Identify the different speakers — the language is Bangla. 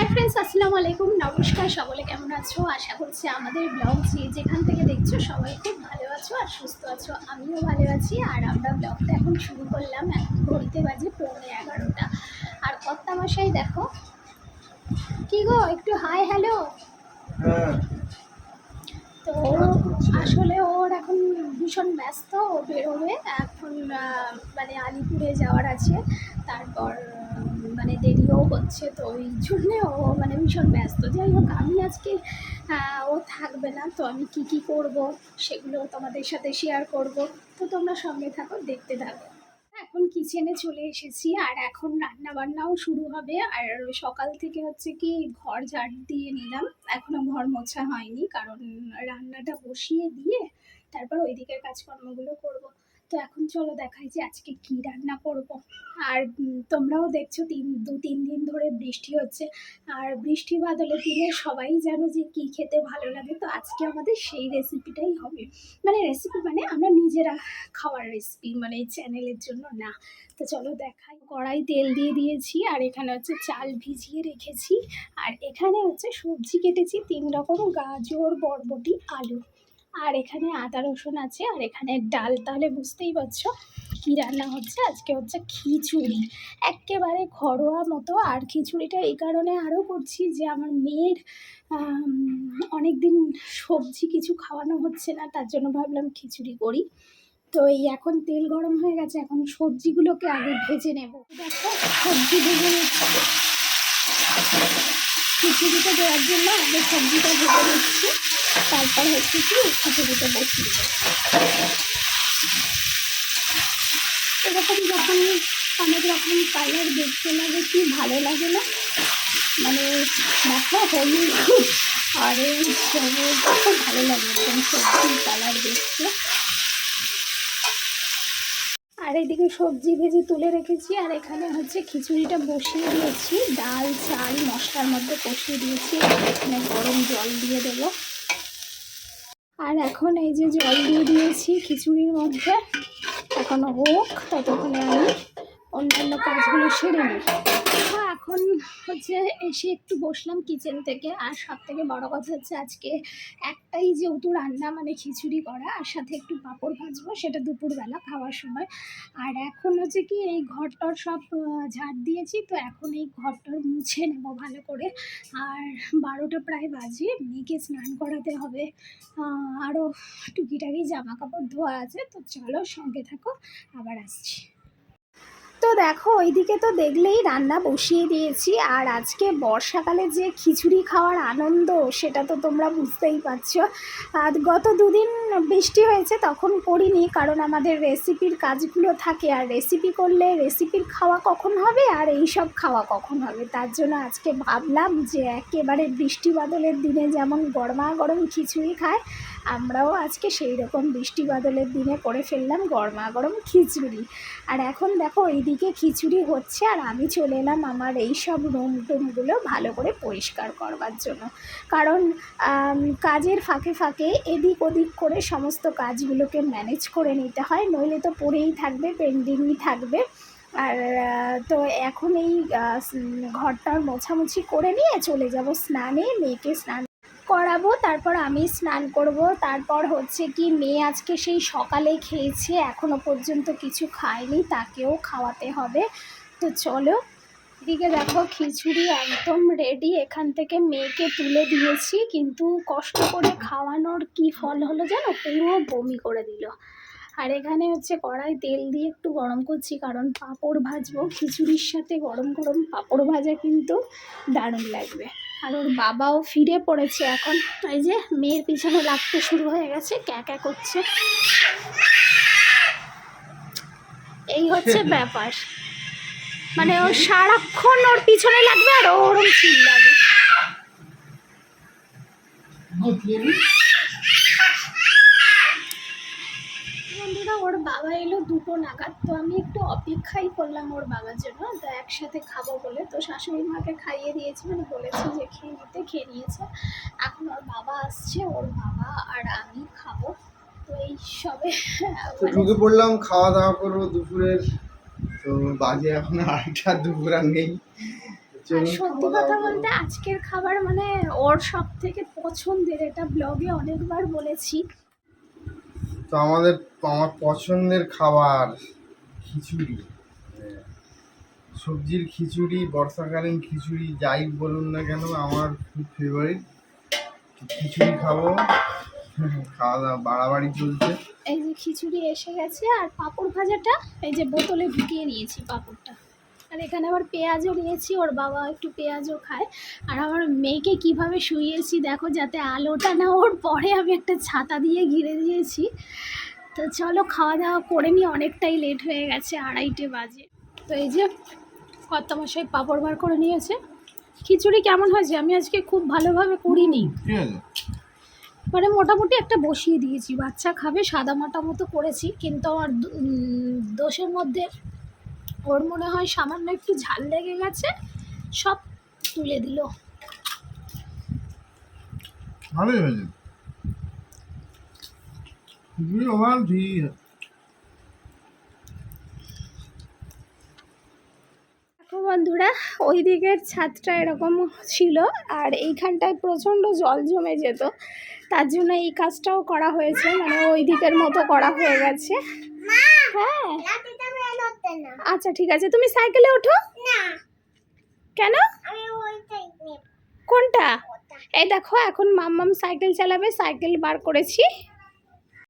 Speaker 1: হাই ফ্রেন্ডস আসসালামু আলাইকুম। নমস্কার সকলে কেমন আছো? আশা করছি আমাদের ব্লগ যে যেখান থেকে দেখছ সবাই খুব ভালো আছো আর সুস্থ আছো। আমিও ভালো আছি আর আমরা ব্লগটা এখন শুরু করলাম এখন ঘড়িতে বাজে পৌনে এগারোটা। আর কর্তা মশাই দেখো। কি গো একটু হাই হ্যালো
Speaker 2: হ্যাঁ।
Speaker 1: তো আসলে ওর এখন ভীষণ ব্যস্ত ও বেরোবে। এখন মানে আলিপুরে যাওয়ার আছে। তারপর মানে দেরিও হচ্ছে, তো ওই জন্যে ও মানে ভীষণ ব্যস্ত। যাই হোক, আমি আজকে ও থাকবে না, তো আমি কি কি করব সেগুলো তোমাদের সাথে শেয়ার করব। তো তোমরা সঙ্গে থাকো, দেখতে থাকো। এখন কিচেনে চলে এসেছি, আর এখন রান্না বান্নাও শুরু হবে। আর সকাল থেকে হচ্ছে কি, ঘর ঝাড় দিয়ে নিলাম। এখনও ঘর মোছা হয়নি, কারণ রান্নাটা বসিয়ে দিয়ে তারপর ওই দিকের কাজকর্মগুলো করব। তো এখন চলো দেখাই যে আজকে কি রান্না করব। আর তোমরাও দেখছ তিন, দু, তিন দিন ধরে বৃষ্টি হচ্ছে। আর বৃষ্টি বাদলের দিনে সবাই জানো যে কি খেতে ভালো লাগে। তো আজকে আমাদের সেই রেসিপিটাই হবে। মানে রেসিপি মানে আমরা নিজেরা খাওয়ার রেসিপি মানে চ্যানেলের জন্য না। তো চলো দেখাই। কড়াই তেল দিয়ে দিয়েছি, আর এখানে হচ্ছে চাল ভিজিয়ে রেখেছি। আর এখানে হচ্ছে সবজি কেটেছি তিন রকম গাজর, বরবটি, আলু। আর এখানে আদা রসুন আছে, আর এখানে ডাল। তাহলে বুঝতেই পারছ কী রান্না হচ্ছে। আজকে হচ্ছে খিচুড়ি। একেবারে ঘরোয়া মতো। আর খিচুড়িটা এই কারণে আরও করছি যে, আমার মেয়ের অনেক দিন সবজি কিছু খাওয়ানো হচ্ছে না, তার জন্য ভাবলাম খিচুড়ি করি। তো এই এখন তেল গরম হয়ে গেছে, এখন সবজিগুলোকে আগে ভেজে নেব। দেখো, সবজি ভেজে নিচ্ছি। খিচুড়িটা দেওয়ার জন্য আগে সবজিটা ভেজে নিচ্ছি। তারপর হচ্ছে কি খিচুড়িটা বসিয়ে এরকম যখন অনেক রকম কালার দেখতে লাগে, কি ভালো লাগে না? মানে দেখো, হলুদ অরেঞ্জ সবুজ, খুব ভালো লাগে এরকম সবজির কালার দেখতে। আর এদিকে সবজি ভেজে তুলে রেখেছি, আর এখানে হচ্ছে খিচুড়িটা বসিয়ে দিয়েছি। ডাল, চাল, মশলার মধ্যে কষিয়ে দিয়েছি। এখানে গরম জল দিয়ে দেবো। আর এখন এই যে জল দিয়ে দিয়েছি খিচুড়ির মধ্যে, এখন হোক, ততক্ষণে আমি অন্যান্য কাজগুলো সেরে নিই হচ্ছে এসে একটু বসলাম কিচেন থেকে। আর সব থেকে বড় কথা হচ্ছে আজকে একটাই যেহেতু রান্না মানে খিচুড়ি করা, আর সাথে একটু পাঁপড় ভাজবো, সেটা দুপুরবেলা খাওয়ার সময়। আর এখন হচ্ছে কি এই ঘরটর সব ঝাড় দিয়েছি, তো এখন এই ঘরটর মুছে নেব ভালো করে। আর বারোটা প্রায় বাজে, মেয়েকে স্নান করাতে হবে। আরও টুকিটাকি জামা কাপড় ধোয়া আছে, তো চলো সঙ্গে থাকো, আবার আসছি। তো দেখো, ওইদিকে তো দেখলেই রান্না বসিয়ে দিয়েছি। আর আজকে বর্ষাকালে যে খিচুড়ি খাওয়ার আনন্দ, সেটা তো তোমরা বুঝতেই পারছ। আর গত দুদিন বৃষ্টি হয়েছে, তখন করিনি, কারণ আমাদের রেসিপির কাজগুলো থাকে। আর রেসিপি করলে রেসিপির খাওয়া কখন হবে, আর এই সব খাওয়া কখন হবে? তার জন্য আজকে ভাবলাম যে একেবারে বৃষ্টি বাদলের দিনে যেমন গরমা গরম খিচুড়ি খায় আমরাও আজকে সেই রকম বৃষ্টি বাদলের দিনে করে ফেললাম গরমা গরম খিচুড়ি। আর এখন দেখো এইদিকে খিচুড়ি হচ্ছে আর আমি চলে এলাম আমার এই সব রুম টুমগুলো ভালো করে পরিষ্কার করবার জন্য। কারণ কাজের ফাঁকে ফাঁকে এদিক ওদিক করে সমস্ত কাজগুলোকে ম্যানেজ করে নিতে হয়, নইলে তো পড়েই থাকবে পেন্ডিংই থাকবে। আর তো এখন এই ঘরটার মোছামুছি করে নিয়ে চলে যাব স্নানে, মেয়েকে স্নান করাবো, তারপর আমি স্নান করব। তারপর হচ্ছে কি, মেয়ে আজকে সেই সকালে খেয়েছে, এখনও পর্যন্ত কিছু খায়নি, তাকেও খাওয়াতে হবে। তো চলো, এদিকে দেখো খিচুড়ি একদম রেডি এখান থেকে মেয়েকে তুলে দিয়েছি, কিন্তু কষ্ট করে খাওয়ানোর কি ফল হলো জানো? পুরো বমি করে দিল। আর এখানে হচ্ছে কড়াই তেল দিয়ে একটু গরম করছি, কারণ পাঁপড় ভাজবো। খিচুড়ির সাথে গরম গরম পাঁপড় ভাজা কিন্তু দারুণ লাগবে। আর ওর বাবাও ফিরে পড়েছে এখন। এই যে মেয়ের পিছনে লাগতে শুরু হয়ে গেছে, ক্যা ক্যা করছে। এই হচ্ছে ব্যাপার। মানে ও সারাক্ষণ ওর পিছনে লাগবে আর ওরম চিল্লাবে। দুটো নাগাদ। তো আমি একটু অপেক্ষাই করলাম ওর বাবার জন্য। তো একসাথে খাব বলে। তো শাশুড়ি মাকে খাইয়ে দিয়েছি মানে বলেছি যে খেয়ে নিতে খেয়ে নিয়েছে। এখন ওর বাবা আসছে ওর বাবা আর আমি খাব। তো এই সবে
Speaker 2: ঢুকে পড়লাম খাওয়া দাওয়া করব দুপুরের। তো বাজে এখন আড়াইটা দুপুর আর নেই।
Speaker 1: সত্যি কথা বলতে আজকের খাবার মানে ওর সব থেকে পছন্দের এটা ব্লগে অনেকবার বলেছি।
Speaker 2: তো আমাদের, আমার পছন্দের খাবার খিচুড়ি। সবজির খিচুড়ি, বর্ষাকালীন খিচুড়ি, যাই বলুন না কেন, আমার খুব ফেভারিট খিচুড়ি খাব। খাওয়া দাওয়া বাড়াবাড়ি চলছে।
Speaker 1: এই যে খিচুড়ি এসে গেছে, আর পাঁপড় ভাজাটা এই যে বোতলে ঢুকিয়ে নিয়েছি পাঁপড়টা। আর এখানে আবার পেঁয়াজও নিয়েছি ওর বাবা একটু পেঁয়াজও খায়। আর আমার মেয়েকে কীভাবে শুয়েছি দেখো যাতে আলোটা না ওর পরে আমি একটা ছাতা দিয়ে ঘিরে দিয়েছি। তো চলো খাওয়া দাওয়া করে নিই অনেকটাই লেট হয়ে গেছে আড়াইটে বাজে। তো এই যে কর্তা মশাই পাঁপড় বার করে নিয়েছে। খিচুড়ি কেমন হয়েছে? আমি আজকে খুব ভালোভাবে করিনি। মানে মোটামুটি একটা বসিয়ে দিয়েছি বাচ্চা খাবে সাদা মাটা মতো করেছি কিন্তু আমার দোষের মধ্যে ওর মনে হয় সামান্য একটু ঝাল লেগে গেছে সব তুলে দিল।
Speaker 2: ভালোই হয়েছে।
Speaker 1: বন্ধুরা ওই দিকের ছাদটা এরকম ছিল আর এইখানটায় প্রচণ্ড জল জমে যেত। তার জন্য এই কাজটাও করা হয়েছে মানে ওই দিকের মতো করা হয়ে গেছে। হ্যাঁ। আচ্ছা ঠিক আছে। তুমি সাইকেলে ওঠো। কেন? কোনটা? এই দেখো এখন মাম্মাম সাইকেল চালাবে সাইকেল বার করেছি।